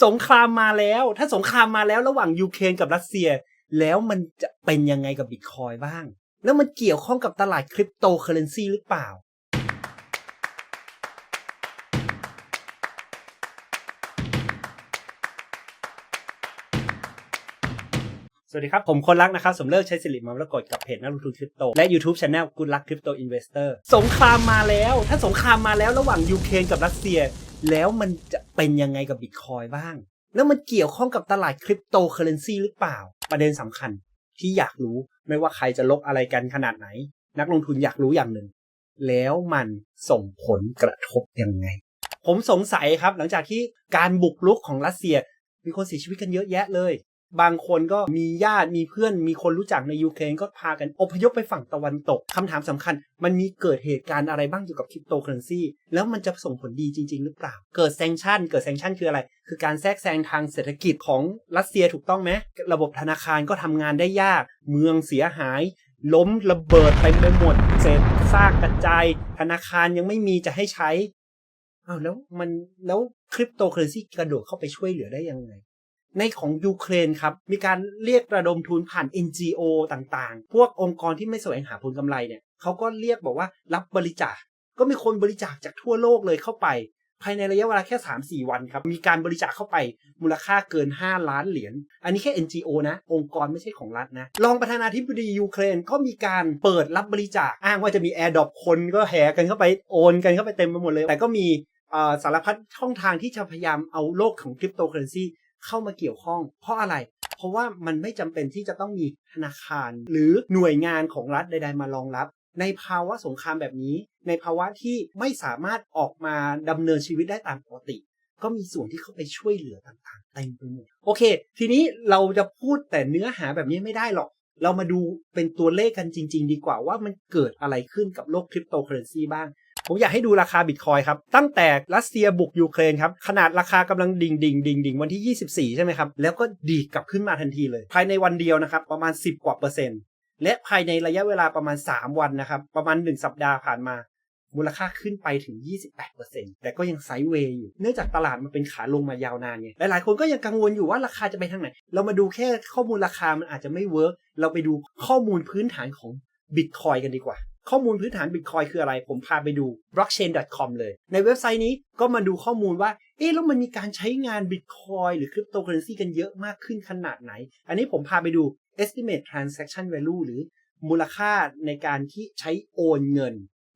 สงครามมาแล้ว ถ้าสงครามมาแล้วระหว่างยูเครนกับรัสเซีย แล้วมันจะเป็นยังไงกับบิตคอยบ้าง แล้วมันเกี่ยวข้องกับตลาดคริปโตเคอเรนซีหรือเปล่า สวัสดีครับ ผมคนรักนะครับ สมเลิกใช้สิริมามรกตกับเพจนักลงทุนคริปโต และ YouTube Channel กุ o ลักคริปโตอินเวสเตอร์สงครามมาแล้ว ถ้าสงครามมาแล้วระหว่างยูเครนกับรัสเซีย แล้วมันจะเป็นยังไงกับบิตคอยบ้าง แล้วมันเกี่ยวข้องกับตลาดคริปโตเคอเรนซีหรือเปล่า ประเด็นสำคัญที่อยากรู้ไม่ว่าใครจะลบอะไรกันขนาดไหน นักลงทุนอยากรู้อย่างหนึ่ง แล้วมันส่งผลกระทบยังไง ผมสงสัยครับหลังจากที่การบุกรุกของรัสเซียมีคนเสียชีวิตกันเยอะแยะเลย บางคนก็มีญาติมีเพื่อนมีคนรู้จักในยูเครนก็พากันอพยพไปฝั่งตะวันตกคำถามสำคัญ มันมีเกิดเหตุการณ์อะไรบ้างเกี่ยวกับคริปโตเคอเรนซีแล้วมันจะส่งผลดีจริง ๆ หรือเปล่า เกิดแซงชั่นเกิดแซงชั่นคืออะไร คือการแทรกแซงทางเศรษฐกิจของรัสเซียถูกต้องไหมระบบธนาคารก็ทำงานได้ยาก เมืองเสียหาย ล้มระเบิดไปไปหมดเศษซากกระจายธนาคารยังไม่มีจะให้ใช้อ้าวแล้วมันแล้วคริปโตเคอเรนซีกระโดดเข้าไปช่วยเหลือได้ยังไง ในของยูเครนครับ มีการเรียกระดมทุนผ่าน NGO ต่างๆ พวกองค์กรที่ไม่แสวงหาผลกำไรเนี่ยเขาก็เรียกบอกว่ารับบริจาค ก็มีคนบริจาคจากทั่วโลกเลยเข้าไป ภายในระยะเวลาแค่ 3-4 วันครับ มีการบริจาคเข้าไปมูลค่าเกิน 5 ล้านเหรียญ อันนี้แค่ NGO นะ องค์กรไม่ใช่ของรัฐนะ รองประธานาธิบดียูเครนก็มีการเปิดรับบริจาค อ้างว่าจะมีแอร์ดรอปคนก็แห่กันเข้าไปโอนกันเข้าไปเต็มไปหมดเลย แต่ก็มีสารพัดช่องทางที่จะพยายามเอาโลกของคริปโตเคอเรนซี เข้ามาเกี่ยวข้อง เพราะอะไร เพราะว่ามันไม่จำเป็นที่จะต้องมีธนาคาร หรือหน่วยงานของรัฐใด ๆ มารองรับ ในภาวะสงครามแบบนี้ ในภาวะที่ไม่สามารถออกมาดำเนินชีวิตได้ตามปกติ ก็มีส่วนที่เข้าไปช่วยเหลือต่างๆเต็มไปหมดโอเค ทีนี้เราจะพูดแต่เนื้อหาแบบนี้ไม่ได้หรอกเรามาดูเป็นตัวเลขกันจริง ๆ ดีกว่าว่ามันเกิดอะไรขึ้นกับโลกคริปโตเคอเรนซีบ้าง ผมอยากให้ดูราคาบิตคอยครับ ตั้งแต่รัสเซียบุกยูเครนครับ ขนาดราคากำลังดิ่งดิ่งดิ่งดิ่งวันที่ 24 ใช่ไหมครับ แล้วก็ดีกลับขึ้นมาทันทีเลย ภายในวันเดียวนะครับ ประมาณ 10 กว่าเปอร์เซ็นต์ และภายในระยะเวลาประมาณ 3 วันนะครับ ประมาณ 1 สัปดาห์ผ่านมา มูลค่าขึ้นไปถึง 28%แต่ก็ยังไซด์เวย์อยู่ เนื่องจากตลาดมันเป็นขาลงมายาวนานไงหลายๆ คนก็ยังกังวลอยู่ว่าราคาจะไปทางไหน เรามาดูแค่ข้อมูลราคามันอาจจะไม่เวิร์กเราไปดูข้อมูลพื้นฐานของบิตคอยกันดีกว่า ข้อมูลพื้นฐานบิตคอยคืออะไร ผมพาไปดู blockchain.com เลย ในเว็บไซต์นี้ก็มาดูข้อมูลว่า เอ๊ะ แล้วมันมีการใช้งานบิตคอยหรือคริปโตเคอเรนซีกันเยอะมากขึ้นขนาดไหน อันนี้ผมพาไปดู estimate transaction value หรือมูลค่าในการที่ใช้โอนเงิน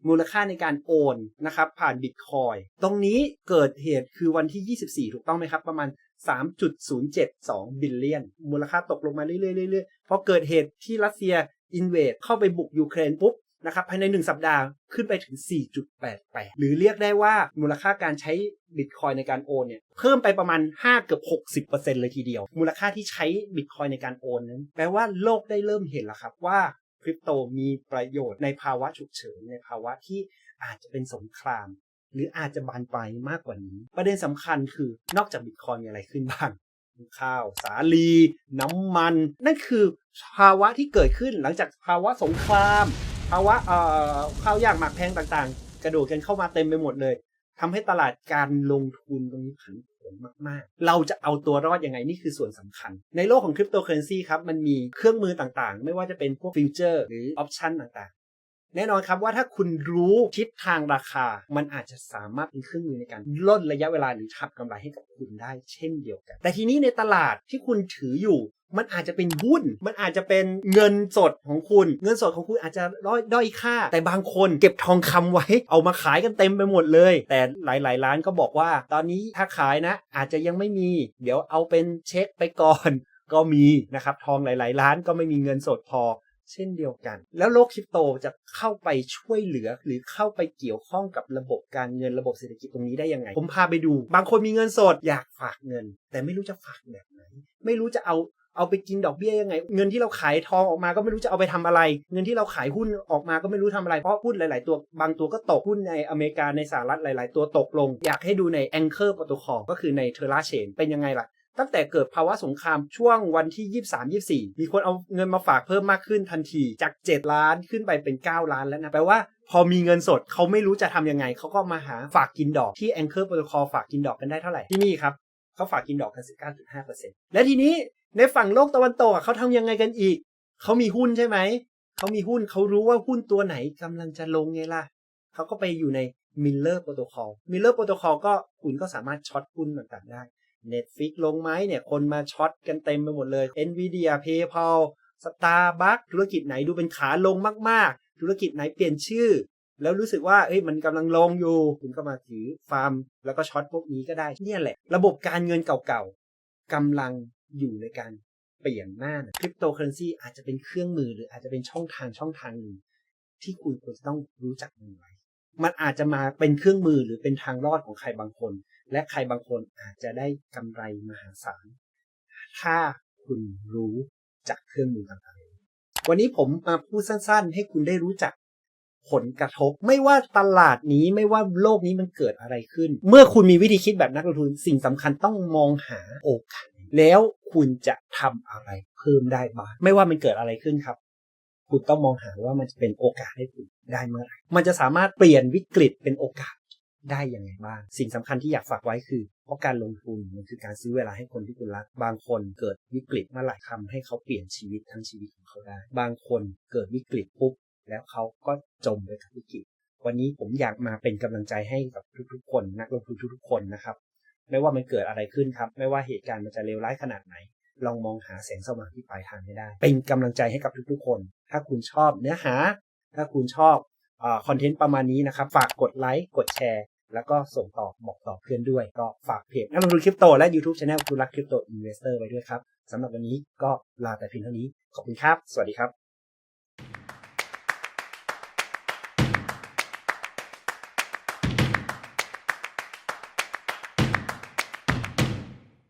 มูลค่าในการโอนนะครับผ่านบิตคอยตรงนี้เกิดเหตุคือวันที่ 24 ถูกต้องไหมครับ ประมาณ 3.072 บิลเลียน มูลค่าตกลงมาเรื่อยๆเรื่อยๆพอเกิดเหตุที่รัสเซียอินเวดเข้าไปบุกยูเครนปุ๊บ นะครับภายใน 1 สัปดาห์ขึ้นไปถึง 4.88 หรือเรียกได้ว่ามูลค่าการใช้บิตคอยในการโอนเนี่ยเพิ่มไปประมาณ 5 เกือบ 60%เลยทีเดียว มูลค่าที่ใช้บิตคอยในการโอนนั้น แปลว่าโลกได้เริ่มเห็นแล้วครับว่าคริปโตมีประโยชน์ในภาวะฉุกเฉินในภาวะที่อาจจะเป็นสงคราม หรืออาจจะบานปลายมากกว่านี้ ประเด็นสำคัญคือนอกจากบิตคอยมีอะไรขึ้นบ้างข้าว สาลี น้ำมัน นั่นคือภาวะที่เกิดขึ้นหลังจากภาวะสงคราม ภาวะเอ่อข้าวยากหมากแพงต่างๆ กระโดดกันเข้ามาเต็มไปหมดเลยทำให้ตลาดการลงทุนตรงนี้ผันผวนมากๆ เราจะเอาตัวรอดยังไงนี่คือส่วนสำคัญ ในโลกของคริปโตเคอเรนซีครับมันมีเครื่องมือต่างๆ ไม่ว่าจะเป็นพวกฟิวเจอร์หรือออปชันต่างๆ แน่นอนครับว่าถ้าคุณรู้ทิศทางราคา มันอาจจะสามารถเป็นเครื่องมือในการล่นระยะเวลาหรือทับกำไรให้กับคุณได้เช่นเดียวกัน แต่ทีนี้ในตลาดที่คุณถืออยู่ มันอาจจะเป็นหุ้น มันอาจจะเป็นเงินสดของคุณ เงินสดของคุณอาจจะด้อยด้อยค่า แต่บางคนเก็บทองคำไว้ เอามาขายกันเต็มไปหมดเลย แต่หลาย ๆ ร้านก็บอกว่า ตอนนี้ถ้าขายนะ อาจจะยังไม่มี เดี๋ยวเอาเป็นเช็คไปก่อนก็มีนะครับทองหลายๆร้านก็ไม่มีเงินสดพอ เช่นเดียวกัน แล้วโลกคริปโตจะเข้าไปช่วยเหลือ หรือเข้าไปเกี่ยวข้องกับระบบการเงินระบบเศรษฐกิจตรงนี้ได้ยังไง ผมพาไปดู บางคนมีเงินสดอยากฝากเงิน แต่ไม่รู้จะฝากแบบไหน ไม่รู้จะเอาเอาไปกินดอกเบี้ยยังไง เงินที่เราขายทองออกมาก็ไม่รู้จะเอาไปทำอะไร เงินที่เราขายหุ้นออกมาก็ไม่รู้ทำอะไร เพราะหุ้นหลาย ๆ ตัวบางตัวก็ตกหุ้นในอเมริกาในสหรัฐหลาย ๆ ตัวตกลง อยากให้ดูใน Anchor Protocol ก็คือใน Terra Chain เป็นยังไงล่ะ ตั้งแต่เกิดภาวะสงครามช่วงวันที่ 23 24 มีคนเอาเงินมาฝากเพิ่มมากขึ้นทันทีจาก 7 ล้านขึ้นไปเป็น 9 ล้านแล้วนะแปลว่าพอมีเงินสดเขาไม่รู้จะทำยังไง เขาก็มาหาฝากกินดอกที่ Anchor Protocol ฝากกินดอกกันได้เท่าไหร่ ที่นี่ครับเขาฝากกินดอกกัน 19.5%และทีนี้ในฝั่งโลกตะวันตกเขาทำยังไงกันอีก เขามีหุ้นใช่ไหม เขามีหุ้นเขารู้ว่าหุ้นตัวไหนกำลังจะลงไงล่ะ เขาก็ไปอยู่ใน Miller Protocol Miller Protocol ก็คุณก็สามารถช็อตหุ้นต่างๆได้ Netflix ลงไหมเนี่ยคนมาช็อตกันเต็มไปหมดเลย Nvidia PayPal Starbucks ธุรกิจไหนดูเป็นขาลงมากๆ ธุรกิจไหนเปลี่ยนชื่อ แล้วรู้สึกว่าเอ้ยมันกำลังลงอยู่ คุณก็มาถือฟาร์ม แล้วก็ช็อตพวกนี้ก็ได้เนี่ยแหละ ระบบการเงินเก่าๆกำลังอยู่ในการเปลี่ยนหน้าคริปโตเคอเรนซีอาจจะเป็นเครื่องมือหรืออาจจะเป็นช่องทางช่องทางหนึ่งที่คุณควรจะต้องรู้จักมันไว้ มันอาจจะมาเป็นเครื่องมือหรือเป็นทางรอดของใครบางคน และใครบางคนอาจจะได้กำไรมหาศาล ถ้าคุณรู้จักเครื่องมือต่างๆ วันนี้ผมมาพูดสั้นๆ ให้คุณได้รู้จักผลกระทบ ไม่ว่าตลาดนี้ไม่ว่าโลกนี้มันเกิดอะไรขึ้น เมื่อคุณมีวิธีคิดแบบนักลงทุนสิ่งสำคัญต้องมองหาโอกาสแล้วคุณจะทำอะไรเพิ่มได้บ้างไม่ว่ามันเกิดอะไรขึ้นครับ คุณต้องมองหาว่ามันจะเป็นโอกาสให้คุณได้เมื่อไหร่มันจะสามารถเปลี่ยนวิกฤตเป็นโอกาสได้ยังไงบ้าง สิ่งสำคัญที่อยากฝากไว้คือ เพราะการลงทุนมันคือการซื้อเวลาให้คนที่คุณรัก บางคนเกิดวิกฤตเมื่อไหร่ทำให้เขาเปลี่ยนชีวิตทั้งชีวิตของเขาได้ บางคนเกิดวิกฤตปุ๊บแล้วเขาก็จมไปกับวิกฤต วันนี้ผมอยากมาเป็นกำลังใจให้กับทุกๆ คน นักลงทุนทุกๆคนนะครับ ไม่ว่ามันเกิดอะไรขึ้นครับ ไม่ว่าเหตุการณ์มันจะเลวร้ายขนาดไหน ลองมองหาแสงสว่างที่ปลายทางให้ได้ เป็นกำลังใจให้กับทุกๆคน ถ้าคุณชอบเนื้อหา ถ้าคุณชอบคอนเทนต์ประมาณนี้นะครับ ฝากกดไลค์กดแชร์ แล้วก็ส่งต่อบอกต่อเพื่อนด้วย ก็ฝากเพจนักลงทุนคริปโตและ YouTube Channel คุณรักคริปโตอินเวสเตอร์ไว้ด้วยครับสำหรับวันนี้ก็ลาแต่เพียงเท่านี้ขอบคุณครับ สวัสดีครับ